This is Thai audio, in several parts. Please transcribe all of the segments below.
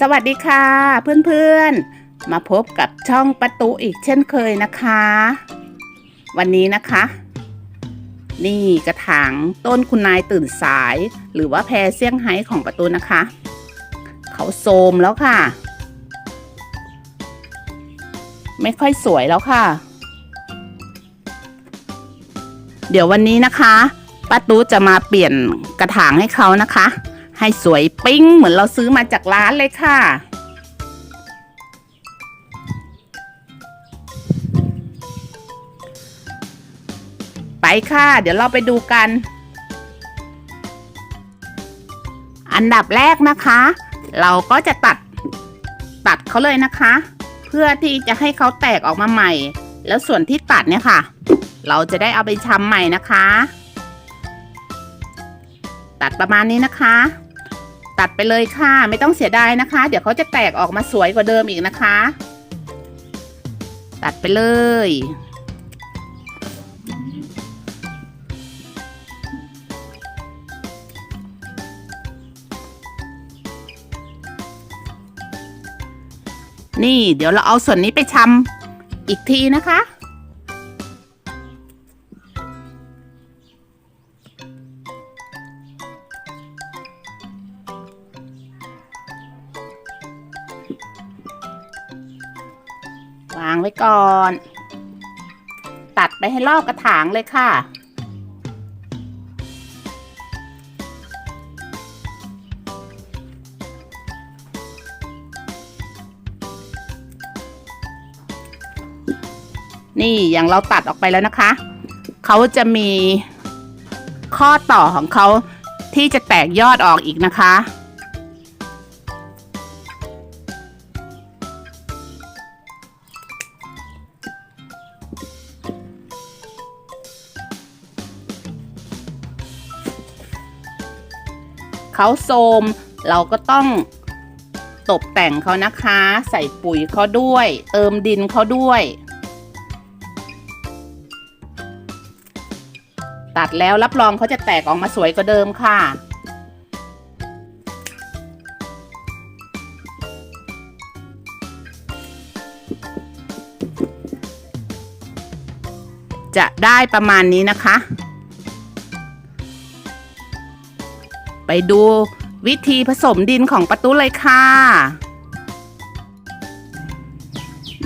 สวัสดีค่ะ เพื่อนๆ มาพบกับช่องประตูอีกเช่นเคยนะคะ วันนี้นะคะ นี่กระถางต้นคุณนายตื่นสาย หรือว่าแพรเซี่ยงไฮ้ของประตูนะคะ เขาโทรมแล้วค่ะ ไม่ค่อยสวยแล้วค่ะ เดี๋ยววันนี้นะคะป้าตูจะมาเปลี่ยนกระถางให้เขานะคะ ให้สวยปิ้งเหมือนเราซื้อมาจากร้านเลยค่ะ ไปค่ะ เดี๋ยวเราไปดูกัน อันดับแรกนะคะ เราก็จะตัดตัดเขาเลยนะคะ เพื่อที่จะให้เขาแตกออกมาใหม่ แล้วส่วนที่ตัดเนี่ยค่ะ เราจะได้เอาไปชำใหม่นะคะ ตัดประมาณนี้นะคะ ตัดไปเลยค่ะ ไม่ต้องเสียดายนะคะ เดี๋ยวเขาจะแตกออกมาสวยกว่าเดิมอีกนะคะ ตัดไปเลย นี่เดี๋ยวเราเอาส่วนนี้ไปชำอีกทีนะคะ วางไว้ก่อน ตัดไปให้รอบกระถางเลยค่ะ นี่อย่างเราตัดออกไปแล้วนะคะ เขาจะมีข้อต่อของเขาที่จะแตกยอดออกอีกนะคะ เขาโทมเราก็ต้องตกแต่งเขานะคะ ใส่ปุ๋ยเขาด้วย เติมดินเขาด้วย ตัดแล้วรับรองเขาจะแตกออกมาสวยกว่าเดิมค่ะ จะได้ประมาณนี้นะคะ ไปดูวิธีผสมดินของประตูเลยค่ะ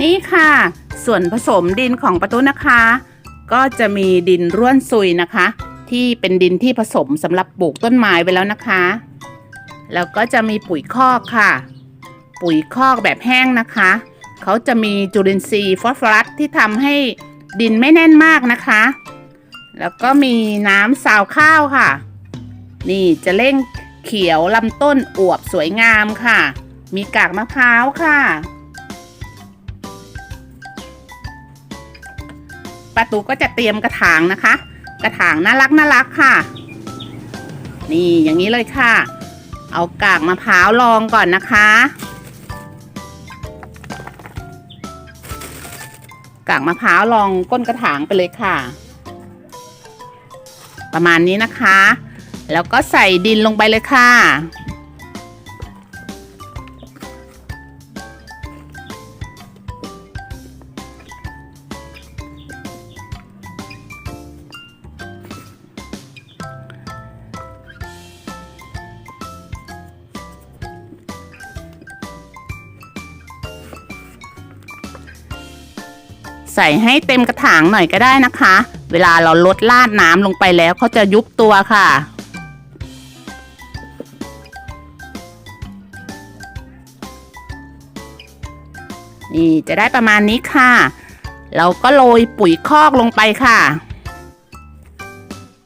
นี่ค่ะ ส่วนผสมดินของประตูนะคะ ก็จะมีดินร่วนซุยนะคะ ที่เป็นดินที่ผสมสำหรับปลูกต้นไม้ไว้แล้วนะคะ แล้วก็จะมีปุ๋ยคอกค่ะ ปุ๋ยคอกแบบแห้งนะคะ เขาจะมีจุลินทรีย์ฟอสฟอรัสที่ทำให้ดินไม่แน่นมากนะคะ แล้วก็มีน้ำซาวข้าวค่ะ นี่จะเร่งเขียวลำต้นอวบสวยงามค่ะ มีกากมะพร้าวค่ะประตูก็จะเตรียมกระถางนะคะ กระถางน่ารักน่ารักค่ะ นี่อย่างนี้เลยค่ะ เอากากมะพร้าวรองก่อนนะคะ กากมะพร้าวรองก้นกระถางไปเลยค่ะ ประมาณนี้นะคะ แล้วก็ใส่ดินลงไปเลยค่ะ ใส่ให้เต็มกระถางหน่อยก็ได้นะคะ เวลาเราลดลาดน้ำลงไปแล้วเขาจะยุบตัวค่ะ นี่จะได้ประมาณนี้ค่ะ เราก็โรยปุ๋ยคอกลงไปค่ะ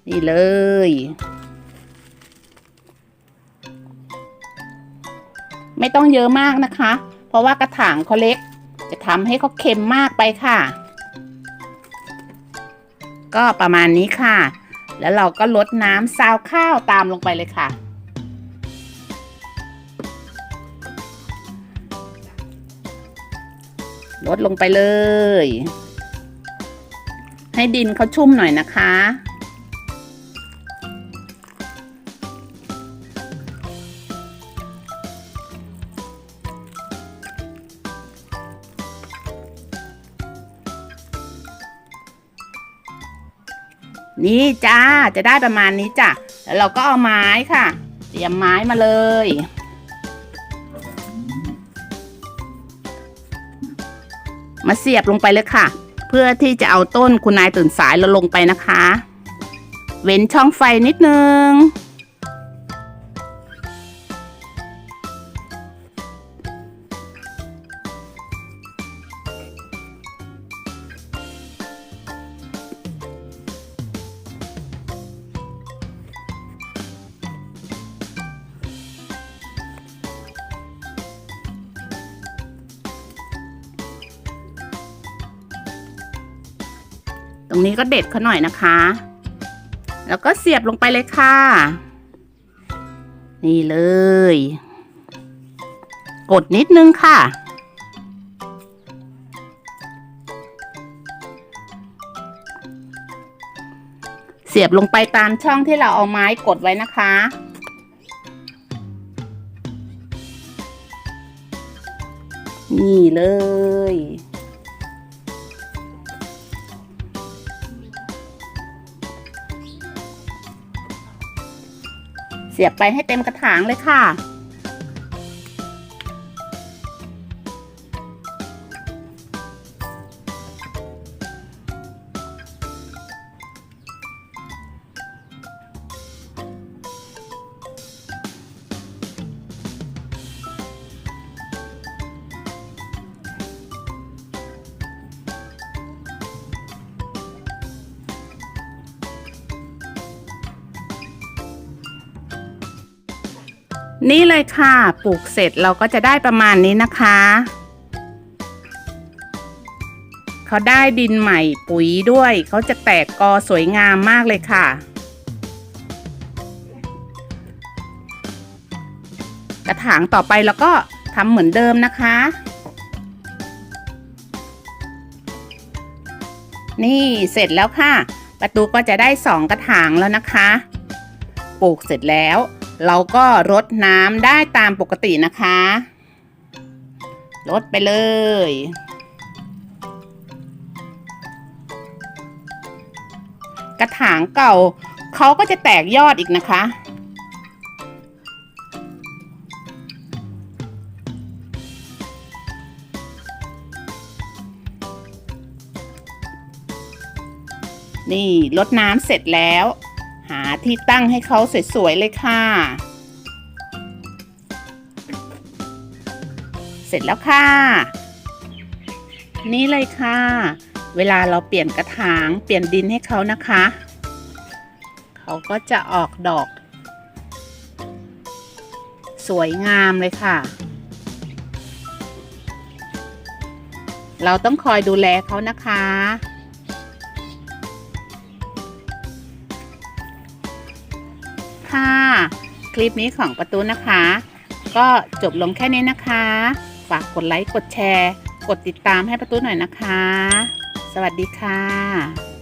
นี่เลย ไม่ต้องเยอะมากนะคะ เพราะว่ากระถางเขาเล็ก จะทำให้เขาเค็มมากไปค่ะ ก็ประมาณนี้ค่ะ แล้วเราก็ลดน้ำซาวข้าวตามลงไปเลยค่ะ ลดลงไปเลย ให้ดินเขาชุ่มหน่อยนะคะ นี่จ้า จะได้ประมาณนี้จ้ะ แล้วเราก็เอาไม้ค่ะ เตรียมไม้มาเลย มาเสียบลงไปเลยค่ะ เพื่อที่จะเอาต้นคุณนายตื่นสายเราลงไปนะคะ เว้นช่องไฟนิดนึง รงนี้ก็เด็ดเขาหน่อยนะคะ แล้วก็เสียบลงไปเลยค่ะ นี่เลย กดนิดนึงค่ะ เสียบลงไปตามช่องที่เราเอาไม้กดไว้นะคะนี่เลย เสียบไปให้เต็มกระถางเลยค่ะ นี่เลยค่ะปลูกเสร็จเราก็จะได้ประมาณนี้นะคะ เขาได้ดินใหม่ปุ๋ยด้วย เขาจะแตกกอสวยงามมากเลยค่ะ กระถางต่อไปแล้วก็ทำเหมือนเดิมนะคะ นี่เสร็จแล้วค่ะ ประตูก็จะได้สองกระถางแล้วนะคะ ปลูกเสร็จแล้ว เราก็รดน้ำได้ตามปกตินะคะรดไปเลยกระถางเก่าเขาก็จะแตกยอดอีกนะคะ นี่รดน้ำเสร็จแล้ว หาที่ตั้งให้เขาสวยๆเลยค่ะ เสร็จแล้วค่ะ นี่เลยค่ะ เวลาเราเปลี่ยนกระถางเปลี่ยนดินให้เขานะคะ เขาก็จะออกดอก สวยงามเลยค่ะ เราต้องคอยดูแลเขานะคะ คลิปนี้ของประตูนะคะ ก็จบลงแค่นี้นะคะ ฝากกดไลค์กดแชร์ กดติดตามให้ประตูหน่อยนะคะ สวัสดีค่ะ